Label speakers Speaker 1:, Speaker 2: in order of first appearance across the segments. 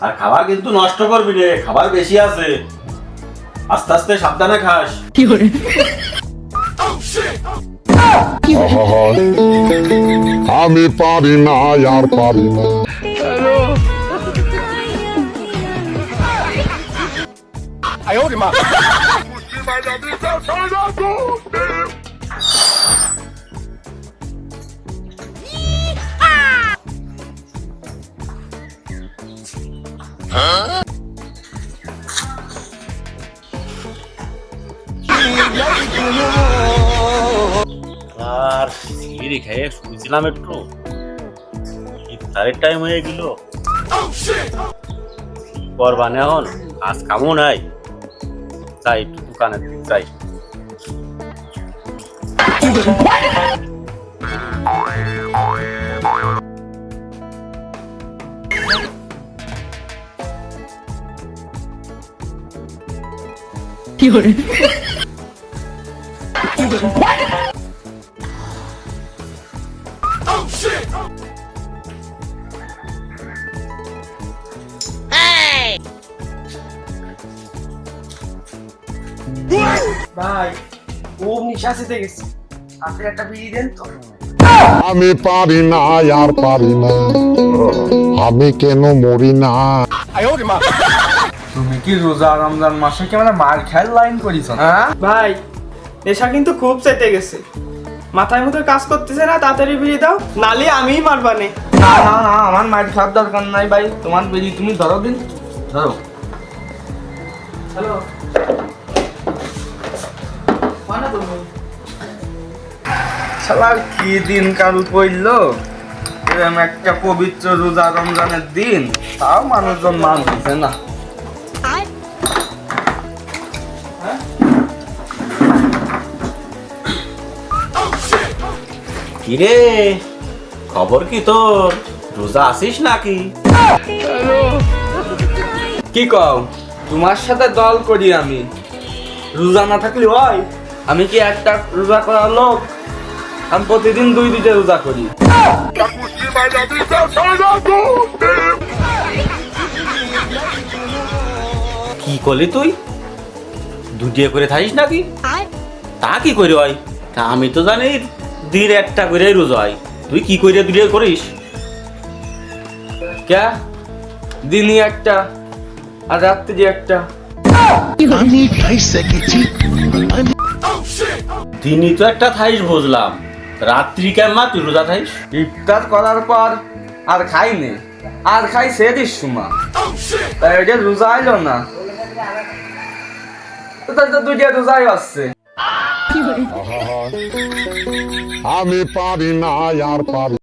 Speaker 1: আর খাবার কিন্তু নষ্ট করবি রে খাবার বেশি আছে। আস্তে আস্তে সাবধানে খাস।
Speaker 2: কি করে আমি পারি না আর পারি না।
Speaker 1: আর সিঁড়ি খেয়ে শুয়েছিলাম একটু। ইফতারের টাইম হয়ে গেল? করবান এখন আজ কামও নাই। তাই একটু দোকানের দিক
Speaker 3: খুব নিঃশ্বাসিতে গেছি। আপনি একটা বিড়ি দেন তো।
Speaker 2: আমি পারি না আর পারি না। আমি কেন মরি না?
Speaker 4: তুমি কি রোজা রমজান মাসে কি মানে মার খেয়াল লাইন করিস হ্যাঁ?
Speaker 3: ভাই নেশা কিন্তু খুব চেতে গেছে। মাথায় মতো কাজ করতেছে না তাড়াতাড়ি বিড়ি দাও নালে আমিই মারবানে
Speaker 4: না না না আমার মার খাওয়ার দরকার নাই ভাই। তোমার বেরি তুমি ধরো দিন। ধরো।
Speaker 3: হ্যালো। মানে
Speaker 4: শালা কি দিন কারু পড়ল? এরকম একটা পবিত্র রোজা রমজানের দিন। তাও মানুষজন মানতেছে না।
Speaker 1: কিরে? খবর কি তোর? রোজা আসিস নাকি?
Speaker 4: কি কও? তোমার সাথে দল করি আমি। রোজা না থাকলে হয়? আমি কি একটা রোজা করা লোক? আমি প্রতিদিন দুই দুইটা রোজা করি।
Speaker 1: কি করলি তুই? দুটিয়ে করে থাকিস নাকি? তা কি করে হয় তা আমি তো জানি দিন একটা করে রোজা হয় তুই কি করে দুটিয়ে করিস?
Speaker 4: কে দিনই একটা আর রাত্রি একটা।
Speaker 1: দিনই তো একটা থাইস বুঝলাম। রাত্রি কেমন তুই রোজা থাইস
Speaker 4: ইফতার করার পর আর খাইনি। আর খাই সে দিস সুমা। তাই ওইটা রোজা আইলো না। তো তাহলে তো দুইটা রোজাই আসছে।
Speaker 2: আমি পারি না আর পারি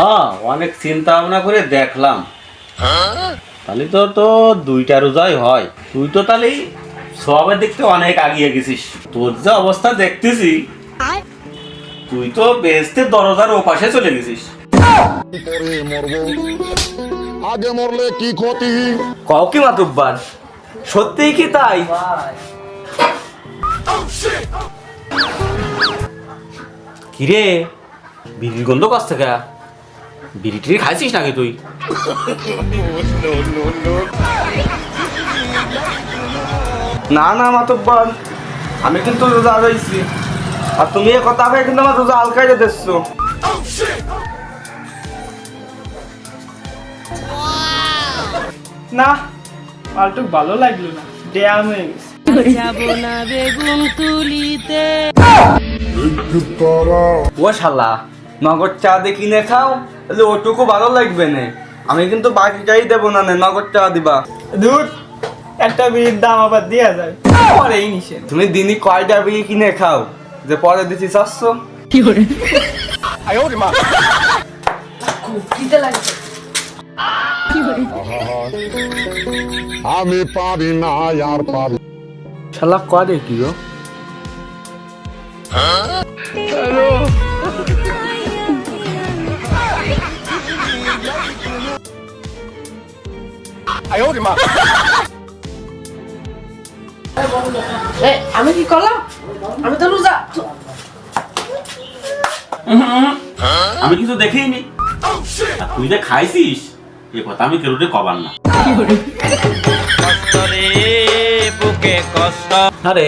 Speaker 1: হ্যাঁ অনেক চিন্তা ভাবনা করে দেখলাম। তাহলে তো তো দুইটা রোজাই হয়। তুই তো তাহলে সবের দেখতে অনেক আগিয়ে গেছিস। তোর যা অবস্থা দেখতেছি তুই তো বেহেস্তের দরজার ওপাশে চলে গেছিস।
Speaker 2: আগে মরলে কি ক্ষতি?
Speaker 4: কও কি মাতুব্বার? সত্যিই কি তাই?
Speaker 1: কিরে, বিড়ির গন্ধ কাছ থেকে? বিড়ি টিড়ি খাইছিস নাকি তুই?
Speaker 4: না না, মাতুব্বার। আমি কিন্তু রোজা রয়েছি আর তুমি এ কথা হবে কিন্তু আমার রোজা আলকাইতে দিচ্ছো।
Speaker 3: না পাল্টুক ভালো লাগল না ড্যাম হয়ে গেছে।
Speaker 5: যাব না বেগুন তুলিতে
Speaker 4: ও শালা নগদ চা দিয়ে কিনে খাও তাহলে ওটুকু ভালো লাগবে না। আমি কিন্তু বাকিটাই দেবো না নে নগদ চা দিবা।
Speaker 3: দূর একটা বিড়ির দাম আবার দেওয়া যায়। পরেই নিষেধ
Speaker 4: তুমি দিনই কয়টা বিয়ে কিনে খাও? যে পরে দিচ্ছি চারশো
Speaker 2: আমি পারি না আর পারি
Speaker 4: শালা করে কি গো?
Speaker 5: আমি কি করলাম? আমি তো রোজা।
Speaker 1: আমি কিছু দেখিনি। তুই যে খাইছিস? এ কথা আমি কেউটে কবার না। আরে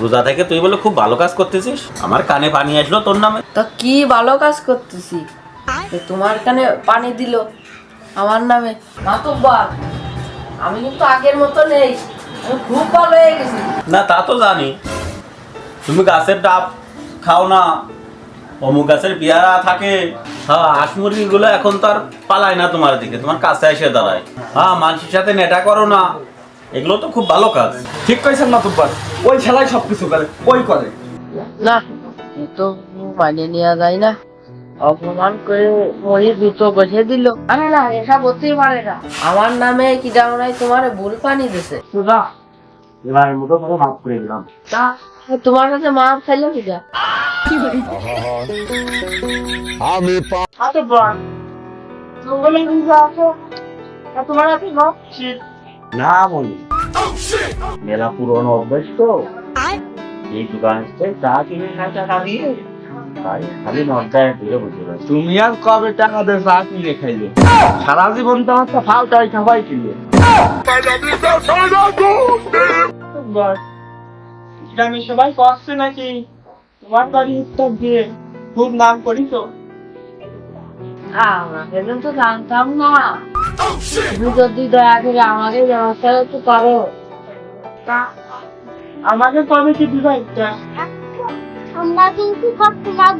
Speaker 1: রোজা থেকে তুই বলে খুব ভালো কাজ করতেছিস? আমার কানে পানি আসলো তোর নামে।
Speaker 5: তো কি ভালো কাজ করতেছি? তোমার কানে পানি দিল আমার নামে। মাতুব্বার আমি কিন্তু আগের মতো নেই আমি খুব ভালো হয়ে গেছি।
Speaker 1: না তা তো জানি। তুমি গাছের ডাব খাও না অমুক গাছের পেয়ারা থাকে। হ্যাঁ হাঁস মুরগিগুলো এখন তো আর পালায় না তোমার দিকে তোমার কাছে এসে দাঁড়ায়। হ্যাঁ মানুষের সাথে নেটা করো না। এগুলো তো খুব ভালো কাজ।
Speaker 4: ঠিক কইছেন মাতুব্বার ওই ছেলাই সব কিছু করে ওই করে।
Speaker 5: না এ তো মানে নেওয়া যায় না। অপমান করে মরি দুটো বসে দিল। আরে না এসব হতেই পারে না। আমার নামে কি মনে হয় তোমার ভুল পানি দিছে।
Speaker 1: এবার মতো করে মাফ করে দিলাম।
Speaker 5: তা তোমার কাছে মাপ চাইলো কিটা
Speaker 2: আমি পা
Speaker 5: আচ্ছা বল। আছো? তা তোমার কাছে মাপ
Speaker 1: না বলি। মেলা পুরনো অভ্যাস তো। এই দোকান চা কিনে খাই টাকা দিয়ে খালি নটায় দিয়ে বুঝে
Speaker 4: তুমি আর কবে টাকা দিয়ে চা কিনে খাইলে? সারা জীবন তো আমার ফাউটাই খাবাই কিনে
Speaker 3: গ্রামের সবাই কষ্ট নাকি? তোমার বাড়ি উত্তর দিয়ে খুব নাম করি তো
Speaker 5: আমাকে তো জানতাম না। তুমি যদি দয়া করে আমাকে ব্যবস্থা করতে পারো।
Speaker 3: আমাকে কবে কি
Speaker 6: আমরা কিন্তু সব তোমার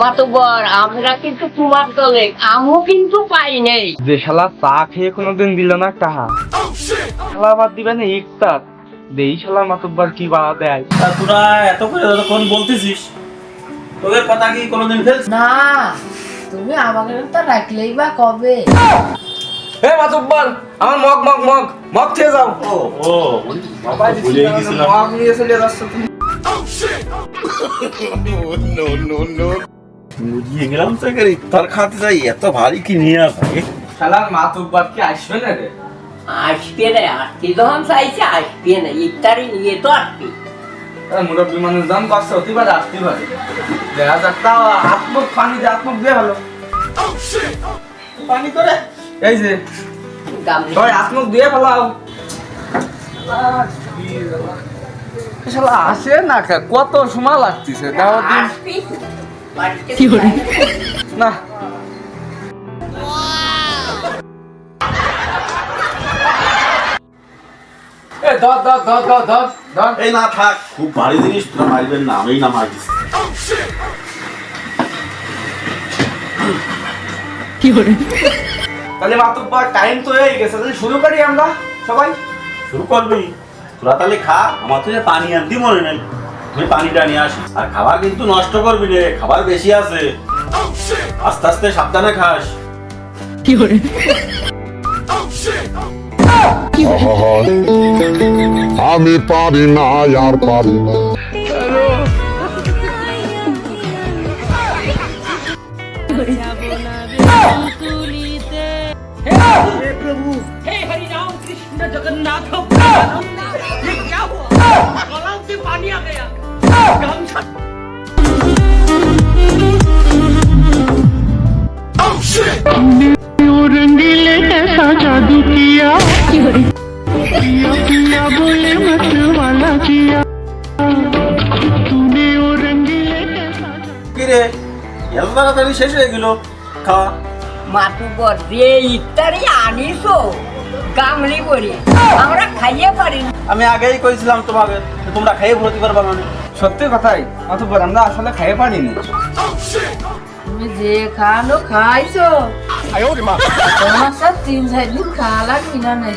Speaker 5: মাতবর আমরা কিন্তু তোমার দলে। আমিও কিন্তু পাই নেই।
Speaker 4: যে শালা চা খেয়ে কোনোদিন দিল না টাহা। শালা আবার দিবে না ইফতার। দেই মাতুব্বার কি দেয়?
Speaker 1: তা তোরা এত করে যতক্ষণ বলতেছিস? তোদের কথা কি কোনোদিন ফেলছ
Speaker 5: না তুমি আমাকে তো রাখলেই বা কবে?
Speaker 4: হে মাতুব্বার আমার মগ মগ মগ মগ খেয়ে যাও।
Speaker 1: ও ও গেছিলাম।
Speaker 4: মগ নিয়ে চলে যাচ্ছ তুমি।
Speaker 1: বুঝিয়ে গেলাম তো একের ইফতার খাতে যাই এত ভারী কি নিয়ে আসে
Speaker 4: শালার মাতুব্বার কি আসবে না রে?
Speaker 5: আসবে না আসতে যখন চাইছে আসবে না ইফতারি নিয়ে তো আসবে
Speaker 4: মুরব্বী মানুষ দাম কষ্ট হতে পারে আসতে পারে দেখা যাক তাও আত্মক পানি দিয়ে আত্মক দিয়ে ভালো
Speaker 3: পানি করে
Speaker 4: এই যে ওই আত্মক দিয়ে ফেলাও শালা আসে না? কত সময় লাগতেছে তাও দিন
Speaker 5: কি করে
Speaker 4: না ধর ধর ধর ধর ধর ধর।
Speaker 1: এই না থাক খুব ভারী জিনিস তোরা মারবেন না আমি না মারিস
Speaker 4: তাহলে মাতুব্বার টাইম তো হয়ে গেছে তাহলে শুরু করি আমরা সবাই?
Speaker 1: শুরু করবি। তোরা তাহলে খা আমার তো পানি আনতে মনে নেই। তুই পানিটা নিয়ে আসিস আর খাবার কিন্তু নষ্ট করবি রে খাবার বেশি আছে। আস্তে আস্তে সাবধানে খাস।
Speaker 2: আমি পারি না আর পারি না।
Speaker 1: কি রে এত তাড়াতাড়ি শেষ হয়ে গেল? খাওয়া
Speaker 7: মাতুবর যে ইফতারি আনিছো? গামলি করে। আমরা খাইয়ে পারি
Speaker 1: আমি আগেই কইছিলাম তোমাকে যে তোমরা খাইয়ে ভর্তি পারবা মানে।
Speaker 4: সত্যি কথাই মাতুব্বার আমরা আসলে খাইয়ে পারিনি।
Speaker 5: তুমি যে খানো খাইছো। তোমার সাথে তিন চার দিন খাওয়া লাগবি না নাই